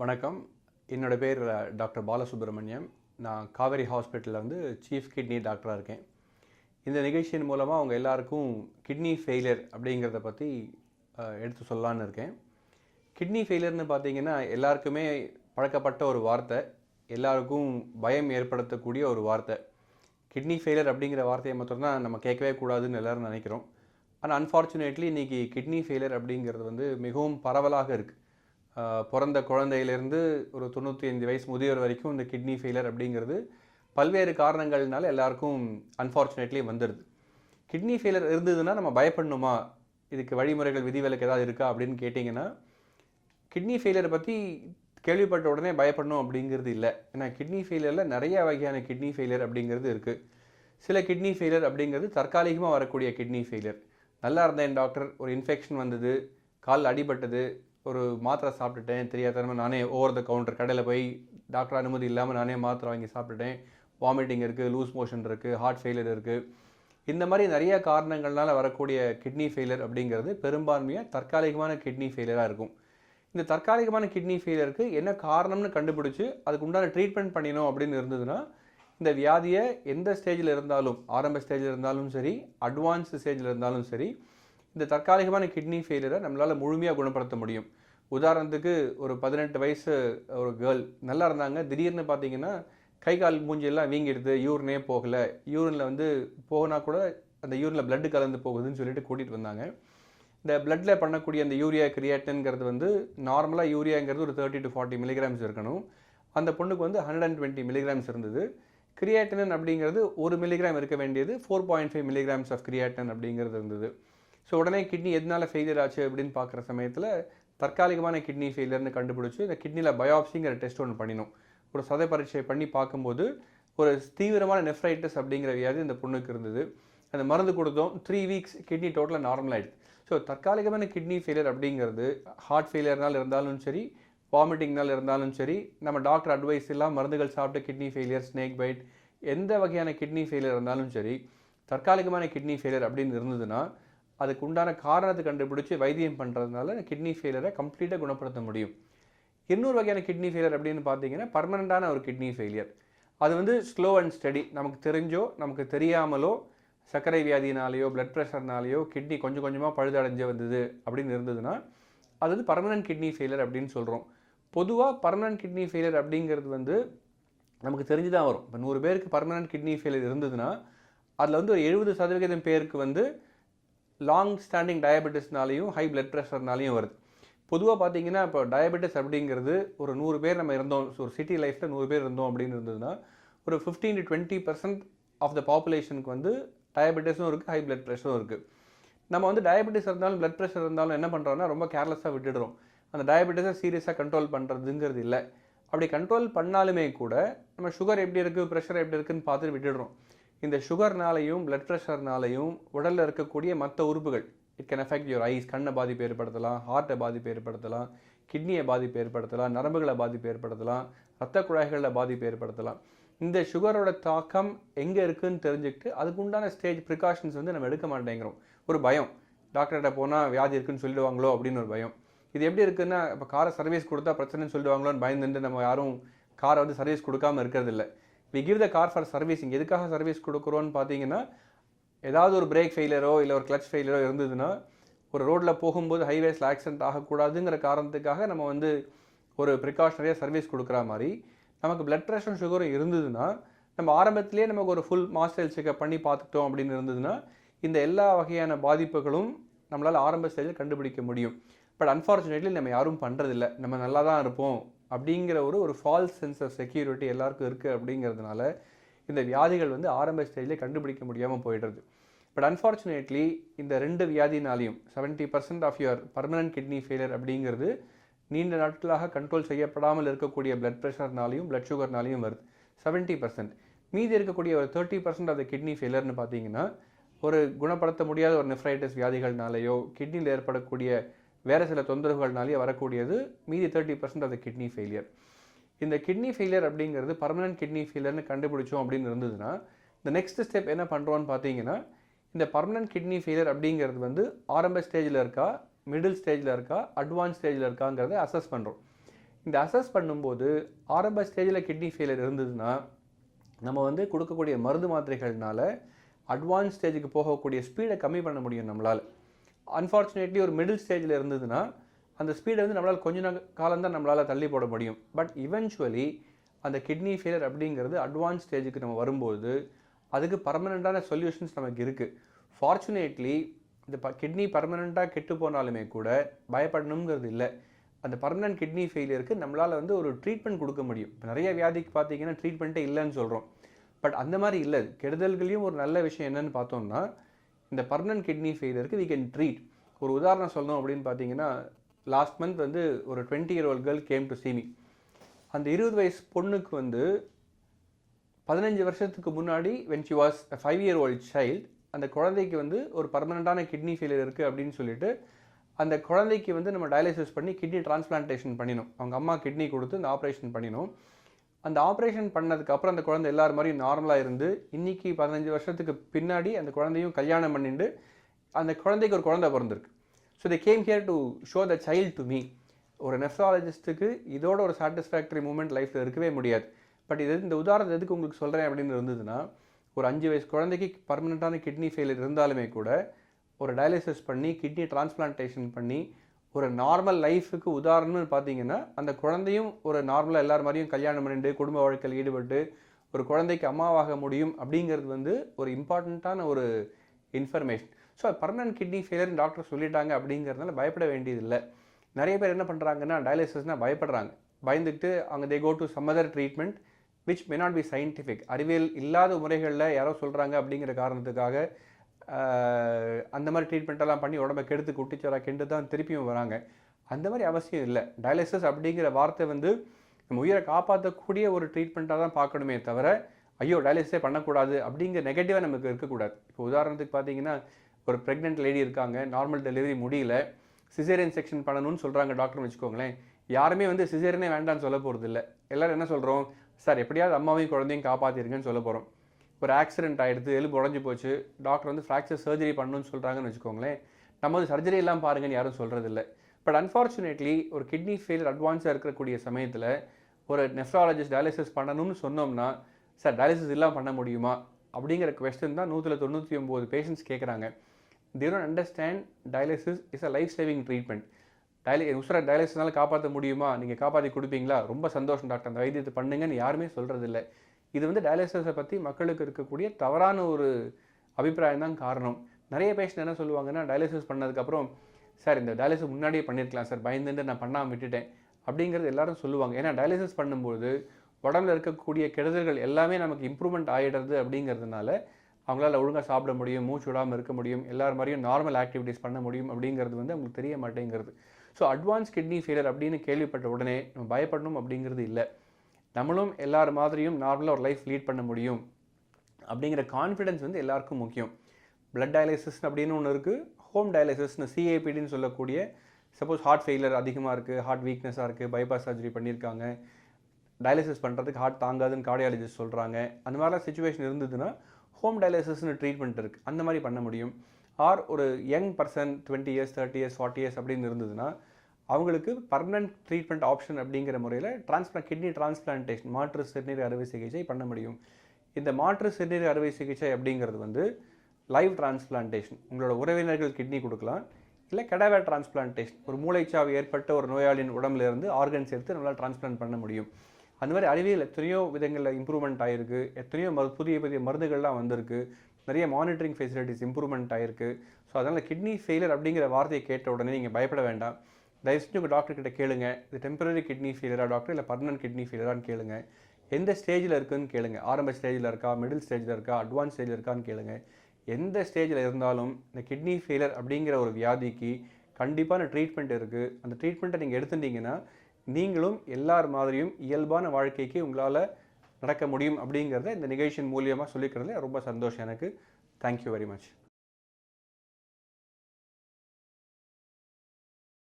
வணக்கம். என்னோட பேர் டாக்டர் பாலசுப்ரமணியம். நான் காவேரி ஹாஸ்பிட்டலில் வந்து சீஃப் கிட்னி டாக்டராக இருக்கேன். இந்த நிகழ்ச்சியின் மூலமாக அவங்க எல்லாருக்கும் கிட்னி ஃபெயிலியர் அப்படிங்கிறத பற்றி எடுத்து சொல்லலான்னு இருக்கேன். கிட்னி ஃபெயிலியர்னு பார்த்தீங்கன்னா எல்லாருக்குமே பழக்கப்பட்ட ஒரு வார்த்தை. எல்லாருக்கும் பயம் ஏற்படுத்தக்கூடிய ஒரு வார்த்தை. கிட்னி ஃபெயிலியர் அப்படிங்கிற வார்த்தையை மட்டும்தான் நம்ம கேட்கவே கூடாதுன்னு எல்லோரும் நினைக்கிறோம். ஆனால் அன்ஃபார்ச்சுனேட்லி இன்றைக்கி கிட்னி ஃபெயிலியர் அப்படிங்கிறது வந்து மிகவும் பரவலாக இருக்குது பிறந்த குழந்தையிலேருந்து ஒரு தொண்ணூற்றி ஐந்து வயசு முதியோர் வரைக்கும் இந்த கிட்னி ஃபெயிலர் அப்படிங்கிறது பல்வேறு காரணங்கள்னால எல்லாருக்கும் அன்ஃபார்ச்சுனேட்லி வந்துடுது. கிட்னி ஃபெயிலர் இருந்ததுன்னா நம்ம பயப்படணுமா? இதுக்கு வழிமுறைகள் விதிவிலக்கு ஏதாவது இருக்கா அப்படின்னு கேட்டிங்கன்னா கிட்னி ஃபெயிலியரை பற்றி கேள்விப்பட்ட உடனே பயப்படணும் அப்படிங்கிறது இல்லை. ஏன்னா கிட்னி ஃபெயிலியரில் நிறைய வகையான கிட்னி ஃபெயிலியர் அப்படிங்கிறது இருக்குது சில கிட்னி ஃபெயிலியர் அப்படிங்கிறது தற்காலிகமாக வரக்கூடிய கிட்னி ஃபெயிலியர் நல்லா இருந்தேன் டாக்டர் ஒரு இன்ஃபெக்ஷன் வந்தது கால் அடிபட்டது ஒரு மாத்திரை சாப்பிட்டுட்டேன் தெரியாதனமா நானே ஓவர் த கவுண்டர் கடையில் போய் டாக்டர் அனுமதி இல்லாமல் நானே மாத்திரை வாங்கி சாப்பிட்டுட்டேன். வாமிட்டிங் இருக்குது லூஸ் மோஷன் இருக்குது ஹார்ட் ஃபெயிலியர் இருக்குது இந்த மாதிரி நிறைய காரணங்கள்னால் வரக்கூடிய கிட்னி ஃபெயிலியர் அப்படிங்கிறது பெரும்பான்மையாக தற்காலிகமான கிட்னி ஃபெயிலியராக இருக்கும். இந்த தற்காலிகமான கிட்னி ஃபெயிலியருக்கு என்ன காரணம்னு கண்டுபிடிச்சி அதுக்கு உண்டான ட்ரீட்மெண்ட் பண்ணினோம் அப்படின்னு இருந்ததுன்னா இந்த வியாதியை எந்த ஸ்டேஜில் இருந்தாலும் ஆரம்ப ஸ்டேஜில் இருந்தாலும் சரி அட்வான்ஸ் ஸ்டேஜில் இருந்தாலும் சரி இந்த தற்காலிகமான கிட்னி ஃபெயிலியரை நம்மளால் முழுமையாக குணப்படுத்த முடியும். உதாரணத்துக்கு ஒரு பதினெட்டு வயசு ஒரு கேர்ள் நல்லா இருந்தாங்க. திடீர்னு பார்த்தீங்கன்னா கை கால் மூஞ்சியெல்லாம் வீங்கிடுது யூரினே போகலை. யூரினில் வந்து போகனா கூட அந்த யூரினில் ப்ளட் கலந்து போகுதுன்னு சொல்லிட்டு கூட்டிகிட்டு வந்தாங்க. இந்த ப்ளட்டில் பண்ணக்கூடிய அந்த யூரியா கிரியாட்டன்ங்கிறது வந்து நார்மலாக யூரியாங்கிறது ஒரு தேர்ட்டி டு ஃபார்ட்டி மில்லிகிராம்ஸ் இருக்கணும். அந்த பொண்ணுக்கு வந்து ஹண்ட்ரட் அண்ட் டுவெண்ட்டி மில்லிகிராம்ஸ் இருந்தது. கிரியாட்டினன் அப்படிங்கிறது ஒரு மில்லிகிராம் இருக்க வேண்டியது four point five milligrams of creatinine அப்படிங்கிறது இருந்தது. ஸோ உடனே கிட்னி எதனால் ஃபெயிலியர் ஆச்சு அப்படின்னு பார்க்குற சமயத்தில் தற்காலிகமான கிட்னி ஃபெயிலியர்னு கண்டுபிடிச்சி இந்த கிட்னியில் பயாப்சிங்கிற டெஸ்ட் ஒன்று பண்ணினோம். ஒரு சதை பரீட்சை பண்ணி பார்க்கும்போது ஒரு தீவிரமான நெஃப்ரைட்டிஸ் அப்படிங்கிற வியாதி இந்த பொண்ணுக்கு இருந்தது. அந்த மருந்து கொடுத்தோம். த்ரீ வீக்ஸ் கிட்னி டோட்டலாக நார்மல் ஆயிடுது. ஸோ தற்காலிகமான கிட்னி ஃபெயிலியர் அப்படிங்கிறது ஹார்ட் ஃபெயிலியர்னால் இருந்தாலும் சரி வாமிட்டிங்னால் இருந்தாலும் சரி நம்ம டாக்டர் அட்வைஸ் எல்லாம் மருந்துகள் சாப்பிட்டு கிட்னி ஃபெயிலியர் ஸ்னேக் பைட் எந்த வகையான கிட்னி ஃபெயிலியர் இருந்தாலும் சரி தற்காலிகமான கிட்னி ஃபெயிலியர் அப்படின்னு இருந்ததுன்னா அதுக்கு உண்டான காரணத்தை கண்டுபிடிச்சி வைத்தியம் பண்ணுறதுனால கிட்னி ஃபெயிலரை கம்ப்ளீட்டாக குணப்படுத்த முடியும். இன்னொரு வகையான கிட்னி ஃபெயிலியர் அப்படின்னு பார்த்தீங்கன்னா பர்மனண்ட்டான ஒரு கிட்னி ஃபெயிலியர் அது வந்து ஸ்லோ அண்ட் ஸ்டடி நமக்கு தெரிஞ்சோ நமக்கு தெரியாமலோ சர்க்கரை வியாதினாலேயோ பிளட் ப்ரெஷர்னாலேயோ கிட்னி கொஞ்சம் கொஞ்சமாக பழுதடைஞ்சு வந்தது அப்படின்னு இருந்ததுன்னா அது வந்து பர்மனன்ட் கிட்னி ஃபெயிலியர் அப்படின்னு சொல்கிறோம் பொதுவாக பர்மனன்ட் கிட்னி ஃபெயிலியர் அப்படிங்கிறது வந்து நமக்கு தெரிஞ்சு தான் வரும். இப்போ நூறு பேருக்கு பர்மனன்ட் கிட்னி ஃபெயிலியர் இருந்ததுன்னா அதில் வந்து ஒரு எழுபது சதவிகிதம் பேருக்கு வந்து லாங் ஸ்டாண்டிங் டயபெட்டிஸ்னாலையும் ஹை பிளட் ப்ரெஷர்னாலையும் வருது. பொதுவாக பார்த்தீங்கன்னா இப்போ டயபெட்டிஸ் அப்படிங்கிறது ஒரு நூறு பேர் நம்ம இருந்தோம் ஒரு சிட்டி லைஃப்பில் நூறு பேர் இருந்தோம் அப்படின்னு இருந்ததுன்னா ஒரு fifteen to twenty percent of the பாப்புலேஷனுக்கு வந்து டயபெட்டிஸும் இருக்குது ஹை பிளட் ப்ரெஷரும் இருக்குது நம்ம வந்து டயபெட்டிஸ் இருந்தாலும் பிளட் ப்ரெஷர் இருந்தாலும் என்ன பண்ணுறோன்னா ரொம்ப கேர்லெஸ்ஸாக விட்டுடுறோம். அந்த டயபெட்டிஸை சீரியஸாக கண்ட்ரோல் பண்ணுறதுங்கிறது இல்லை. அப்படி கண்ட்ரோல் பண்ணாலுமே கூட நம்ம சுகர் எப்படி இருக்குது ப்ரெஷர் எப்படி இருக்குதுன்னு பார்த்துட்டு விட்டுடுறோம். இந்த சுகர்னாலையும் பிளட் ப்ரெஷர்னாலையும் உடலில் இருக்கக்கூடிய மற்ற உறுப்புகள். It can affect your eyes கண்ணை பாதிப்பு ஏற்படுத்தலாம் ஹார்ட்டை பாதிப்பு ஏற்படுத்தலாம் கிட்னியை பாதிப்பு ஏற்படுத்தலாம் நரம்புகளை பாதிப்பு ஏற்படுத்தலாம் ரத்த குழாய்களில் பாதிப்பு ஏற்படுத்தலாம். இந்த சுகரோட தாக்கம் எங்கே இருக்குன்னு தெரிஞ்சுக்கிட்டு அதுக்கு உண்டான ஸ்டேஜ் ப்ரிகாஷன்ஸ் வந்து நம்ம எடுக்க மாட்டேங்கிறோம். ஒரு பயம். டாக்டர்கிட்ட போனால் வியாதி இருக்குன்னு சொல்லிடுவாங்களோ அப்படின்னு ஒரு பயம். இது எப்படி இருக்குன்னா இப்போ காரை சர்வீஸ் கொடுத்தா பிரச்சனைன்னு சொல்லிடுவாங்களோன்னு பயந்துட்டு நம்ம யாரும் காரை வந்து சர்வீஸ் கொடுக்காம இருக்கிறதில்ல we give the car for servicing எதுக்காக சர்வீஸ் கொடுக்குறோன்னு பார்த்தீங்கன்னா ஏதாவது ஒரு பிரேக் ஃபெயிலியரோ இல்லை ஒரு கிளச் ஃபெயிலியரோ இருந்ததுன்னா ஒரு ரோட்டில் போகும்போது ஹைவேஸில் ஆக்சிடென்ட் ஆகக்கூடாதுங்கிற காரணத்துக்காக நம்ம வந்து ஒரு ப்ரிகாஷனரியாக சர்வீஸ் கொடுக்குற மாதிரி நமக்கு பிளட் ப்ரெஷரும் சுகரும் இருந்ததுன்னா நம்ம ஆரம்பத்திலேயே நமக்கு ஒரு ஃபுல் மாஸ்டல் செக்அப் பண்ணி பார்த்துட்டோம் அப்படின்னு இருந்ததுன்னா இந்த எல்லா வகையான பாதிப்புகளும் நம்மளால் ஆரம்ப ஸ்டேஜில் கண்டுபிடிக்க முடியும். பட் அன்ஃபார்ச்சுனேட்லி நம்ம யாரும் பண்ணுறதில்ல நம்ம நல்லா தான் இருப்போம். அப்படிங்கிற ஒரு ஒரு ஃபால்ஸ் சென்ஸ் ஆஃப் செக்யூரிட்டி எல்லாருக்கும் இருக்குது அப்படிங்கிறதுனால இந்த வியாதிகள் வந்து ஆரம்ப ஸ்டேஜில் கண்டுபிடிக்க முடியாமல் போயிடுறது. பட் அன்ஃபார்ச்சுனேட்லி இந்த ரெண்டு வியாதினாலையும் seventy percent of your permanent kidney failure அப்படிங்கிறது நீண்ட நாட்களாக கண்ட்ரோல் செய்யப்படாமல் இருக்கக்கூடிய பிளட் ப்ரெஷர்னாலையும் பிளட் சுகர்னாலையும் வருது. செவன்ட்டி பர்சன்ட் மீதி இருக்கக்கூடிய ஒரு thirty percent of the kidney ஃபெயிலியர்னு பார்த்தீங்கன்னா ஒரு குணப்படுத்த முடியாத ஒரு நெஃப்ரைட்டிஸ் வியாதிகள்னாலேயோ கிட்னியில் ஏற்படக்கூடிய வேறு சில தொந்தரவுகள்னாலேயே வரக்கூடியது மீதி thirty percent of kidney failure இந்த கிட்னி ஃபெயிலியர் அப்படிங்கிறது பர்மனன்ட் கிட்னி ஃபெயிலியர்னு கண்டுபிடிச்சோம் அப்படின்னு இருந்ததுன்னா இந்த நெக்ஸ்ட் ஸ்டெப் என்ன பண்ணுறோன்னு பார்த்தீங்கன்னா இந்த பர்மனன்ட் கிட்னி ஃபெயிலியர் அப்படிங்கிறது வந்து ஆரம்ப ஸ்டேஜில் இருக்கா மிடில் ஸ்டேஜில் இருக்கா அட்வான்ஸ் ஸ்டேஜில் இருக்காங்கிறத அசஸ் பண்ணுறோம் இந்த அசஸ் பண்ணும்போது ஆரம்ப ஸ்டேஜில் கிட்னி ஃபெயிலியர் இருந்ததுன்னா நம்ம வந்து கொடுக்கக்கூடிய மருந்து மாத்திரைகள்னால அட்வான்ஸ் ஸ்டேஜுக்கு போகக்கூடிய ஸ்பீடை கம்மி பண்ண முடியும் நம்மளால். அன்ஃபார்ச்சுனேட்லி ஒரு மிடில் ஸ்டேஜில் இருந்ததுன்னா அந்த ஸ்பீடை வந்து நம்மளால் கொஞ்ச நாள் காலம்தான் நம்மளால் தள்ளி போட முடியும். பட் இவென்ச்சுவலி அந்த கிட்னி ஃபெயிலியர் அப்படிங்கிறது அட்வான்ஸ் ஸ்டேஜுக்கு நம்ம வரும்போது அதுக்கு பர்மனெண்ட்டான சொல்யூஷன்ஸ் நமக்கு இருக்குது ஃபார்ச்சுனேட்லி இந்த ப கிட்னி பர்மனெண்ட்டாக கெட்டு போனாலுமே கூட பயப்படணுங்கிறது இல்லை. அந்த பர்மனன்ட் கிட்னி ஃபெயிலியருக்கு நம்மளால் வந்து ஒரு ட்ரீட்மெண்ட் கொடுக்க முடியும். இப்போ நிறைய வியாதிக்கு பார்த்தீங்கன்னா ட்ரீட்மெண்ட்டே இல்லைன்னு சொல்கிறோம் பட் அந்த மாதிரி இல்லை. கெடுதல்களையும் ஒரு நல்ல விஷயம் என்னன்னு பார்த்தோம்னா இந்த பர்மனன்ட் கிட்னி ஃபெயிலியருக்கு வி கேன் ட்ரீட் ஒரு உதாரணம் சொல்லணும் அப்படின்னு பார்த்தீங்கன்னா லாஸ்ட் மந்த் வந்து ஒரு twenty year old girl came to see me அந்த இருபது வயசு பொண்ணுக்கு வந்து பதினஞ்சு வருஷத்துக்கு முன்னாடி when she was five year old child அந்த குழந்தைக்கு வந்து ஒரு பர்மனண்ட்டான கிட்னி ஃபெயிலியர் இருக்குது அப்படின்னு சொல்லிட்டு அந்த குழந்தைக்கு வந்து நம்ம டயாலிசிஸ் பண்ணி கிட்னி டிரான்ஸ்பிளான்டேஷன் பண்ணினோம். அவங்க அம்மா கிட்னி கொடுத்து இந்த ஆப்ரேஷன் பண்ணினோம். அந்த ஆப்ரேஷன் பண்ணதுக்கப்புறம் அந்த குழந்தை எல்லார் மாதிரியும் நார்மலாக இருந்து இன்னைக்கு பதினஞ்சு வருஷத்துக்கு பின்னாடி அந்த குழந்தையும் கல்யாணம் பண்ணிட்டு அந்த குழந்தைக்கு ஒரு குழந்தை பிறந்திருக்கு. So they came here to show the child to me ஒரு நெஃப்ராலஜிஸ்ட்டுக்கு இதோட ஒரு சாட்டிஸ்ஃபேக்டரி மூமெண்ட் லைஃப்பில் இருக்கவே முடியாது. பட் இது இந்த உதாரணத்தை எதுக்கு உங்களுக்கு சொல்கிறேன் அப்படின்னு இருந்ததுன்னா ஒரு அஞ்சு வயசு குழந்தைக்கு பர்மனெண்ட்டான கிட்னி ஃபெயிலியர் இருந்தாலுமே கூட ஒரு டயாலிசிஸ் பண்ணி கிட்னி டிரான்ஸ்பிளான்டேஷன் பண்ணி ஒரு நார்மல் லைஃபுக்கு உதாரணம்னு பார்த்தீங்கன்னா அந்த குழந்தையும் ஒரு நார்மலாக எல்லார் மாதிரியும் கல்யாணம் பண்ணிட்டு குடும்ப வாழ்க்கையில் ஈடுபட்டு ஒரு குழந்தைக்கு அம்மாவாக முடியும் அப்படிங்கிறது வந்து ஒரு இம்பார்ட்டண்ட்டான ஒரு information so permanent kidney failure doctor சொல்லிட்டாங்க அப்படிங்கிறதுனால பயப்பட வேண்டியதில்லை. நிறைய பேர் என்ன பண்ணுறாங்கன்னா டயாலிசிஸ்னால் பயப்படுறாங்க. பயந்துட்டு அங்கே they go to some other treatment which may not be scientific அறிவியல் இல்லாத முறைகளில் யாரோ சொல்கிறாங்க அப்படிங்கிற காரணத்துக்காக அந்த மாதிரி ட்ரீட்மெண்ட்டெல்லாம் பண்ணி உடம்ப கெடுத்து குட்டிச்சோரா கெண்டு தான் திருப்பியும் வராங்க. அந்த மாதிரி அவசியம் இல்லை. டயாலிசிஸ் அப்படிங்கிற வார்த்தை வந்து நம்ம உயிரை காப்பாற்றக்கூடிய ஒரு ட்ரீட்மெண்ட்டாக தான் பார்க்கணுமே தவிர ஐயோ டயாலிசிஸே பண்ணக்கூடாது அப்படிங்கிற நெகட்டிவாக நமக்கு இருக்கக்கூடாது. இப்போ உதாரணத்துக்கு பார்த்தீங்கன்னா ஒரு ப்ரெக்னென்ட் லேடி இருக்காங்க நார்மல் டெலிவரி முடியல சிசேரியன் செக்ஷன் பண்ணணும்னு சொல்கிறாங்க டாக்டர்னு வச்சுக்கோங்களேன். யாருமே வந்து சிசேரியனே வேண்டாம்னு சொல்ல போகிறது இல்லை எல்லாரும் என்ன சொல்கிறோம் சார் எப்படியாவது அம்மாவையும் குழந்தையும் காப்பாற்றிருங்கன்னு சொல்ல போகிறோம் ஒரு ஆக்சிடென்ட் ஆகிடுது எலும்பு உடஞ்சி போச்சு டாக்டர் வந்து ஃப்ராக்சர் சர்ஜரி பண்ணணும்னு சொல்கிறாங்கன்னு வச்சுக்கோங்களேன். நம்ம வந்து சர்ஜரி எல்லாம் பாருங்கன்னு யாரும் சொல்கிறதில்ல பட் அன்ஃபார்ச்சுனேட்லி ஒரு கிட்னி ஃபெயிலியர் அட்வான்ஸாக இருக்கக்கூடிய சமயத்தில் ஒரு நெஃப்ராலஜிஸ்ட் டயாலிசிஸ் பண்ணணும்னு சொன்னோம்னா சார் டயாலிசிஸ் இல்லாமல் பண்ண முடியுமா? அப்படிங்கிற கொஸ்டின் தான் நூற்றில் தொண்ணூற்றி ஒம்பது பேஷண்ட்ஸ் கேட்குறாங்க they understand dialysis is a life saving treatment daily உசுரை டயாலிசிஸ்னால காப்பாற்ற முடியுமா? நீங்கள் காப்பாற்றி கொடுப்பீங்களா? ரொம்ப சந்தோஷம் டாக்டர் அந்த வைத்தியத்தை பண்ணுங்கன்னு யாருமே சொல்கிறதில்ல இது வந்து டயாலிசிஸை பற்றி மக்களுக்கு இருக்கக்கூடிய தவறான ஒரு அபிப்பிராயம் தான் காரணம். நிறைய பேஷண்ட் என்ன சொல்லுவாங்கன்னா டயாலிசிஸ் பண்ணதுக்கப்புறம் சார் இந்த டயாலிசிஸ் முன்னாடியே பண்ணியிருக்கலாம் சார் பயந்துட்டு நான் பண்ணாமல் விட்டுட்டேன். அப்படிங்கிறது எல்லாரும் சொல்லுவாங்க. ஏன்னா டயாலிசிஸ் பண்ணும்போது உடம்புல இருக்கக்கூடிய கெடுதல்கள் எல்லாமே நமக்கு இம்ப்ரூவ்மெண்ட் ஆகிடுறது அப்படிங்கிறதுனால அவங்களால ஒழுங்காக சாப்பிட முடியும் மூச்சு விடாமல் இருக்க முடியும் எல்லார் மாதிரியும் நார்மல் ஆக்டிவிட்டீஸ் பண்ண முடியும் அப்படிங்கிறது வந்து அவங்களுக்கு தெரிய மாட்டேங்கிறது. ஸோ அட்வான்ஸ் கிட்னி ஃபெயிலியர் அப்படின்னு கேள்விப்பட்ட உடனே நம்ம பயப்படணும் அப்படிங்கிறது இல்லை. நம்மளும் எல்லார் மாதிரியும் நார்மலாக ஒரு லைஃப் லீட் பண்ண முடியும். அப்படிங்கிற கான்ஃபிடென்ஸ் வந்து எல்லாருக்கும் முக்கியம். பிளட் டயாலிசிஸ் அப்படின்னு ஒன்று இருக்குது ஹோம் டயாலிசிஸ்னு சிஏபிடின்னு சொல்லக்கூடிய சப்போஸ் ஹார்ட் ஃபெயிலியர் அதிகமாக இருக்குது ஹார்ட் வீக்னஸாக இருக்குது பைபாஸ் சர்ஜரி பண்ணியிருக்காங்க. டயாலிசிஸ் பண்ணுறதுக்கு ஹார்ட் தாங்காதுன்னு கார்டியாலஜிஸ்ட் சொல்கிறாங்க அந்த மாதிரிலாம் சுச்சுவேஷன் இருந்ததுன்னா ஹோம் டயாலிசிஸ்னு ட்ரீட்மெண்ட் இருக்குது அந்த மாதிரி பண்ண முடியும். ஆர் ஒரு young person twenty years thirty years forty years அப்படின்னு இருந்ததுன்னா அவங்களுக்கு பர்மனன்ட் ட்ரீட்மெண்ட் ஆப்ஷன் அப்படிங்கிற முறையில் டிரான்ஸ்பிளா கிட்னி டிரான்ஸ்பிளான்டேஷன் மாற்று சிறுநீர் அறுவை சிகிச்சை பண்ண முடியும். இந்த மாற்று சிறுநீர் அறுவை சிகிச்சை அப்படிங்கிறது வந்து லைவ் டிரான்ஸ்பிளான்டேஷன் உங்களோட உறவினர்கள் கிட்னி கொடுக்கலாம். இல்லை கெடாவர் டிரான்ஸ்பிளான்டேஷன் ஒரு மூளைச்சாவு ஏற்பட்ட ஒரு நோயாளியின் உடம்புலேருந்து ஆர்கன்ஸ் எடுத்து நம்மளால் டிரான்ஸ்பிளான்ட் பண்ண முடியும். அந்த மாதிரி அறிவியல் எத்தனையோ விதங்களில் இம்ப்ரூவ்மெண்ட் ஆயிருக்கு. எத்தனையோ மரு புதிய புதிய மருந்துகள்லாம் வந்திருக்கு. நிறைய மானிட்டரிங் ஃபெசிலிட்டிஸ் இம்ப்ரூவ்மெண்ட் ஆயிருக்கு. ஸோ அதனால் கிட்னி ஃபெயிலியர் அப்படிங்கிற வார்த்தையை கேட்ட உடனே நீங்கள் பயப்பட வேண்டாம். தயவு செஞ்சு உங்கள் டாக்டர் கிட்ட கேளுங்க. இது டெம்பரரி கிட்னி ஃபெயிலியரா டாக்டர் இல்லை பர்மனன்ட் கிட்னி ஃபெயிலியரான்னு கேளுங்க. எந்த ஸ்டேஜில் இருக்குன்னு கேளுங்க. ஆரம்ப ஸ்டேஜில் இருக்கா மிடில் ஸ்டேஜில் இருக்கா அட்வான்ஸ் ஸ்டேஜில் இருக்கான்னு கேளுங்க. எந்த ஸ்டேஜில் இருந்தாலும் இந்த கிட்னி ஃபெயிலர் அப்படிங்கிற ஒரு வியாதிக்கு கண்டிப்பான ட்ரீட்மெண்ட் இருக்குது அந்த ட்ரீட்மெண்ட்டை நீங்கள் எடுத்துட்டீங்கன்னா நீங்களும் எல்லார் மாதிரியும் இயல்பான வாழ்க்கைக்கு உங்களால் நடக்க முடியும் அப்படிங்கிறத இந்த நிகழ்ச்சியின் மூலியமாக சொல்லிக்கிறதுல ரொம்ப சந்தோஷம் எனக்கு. Thank you very much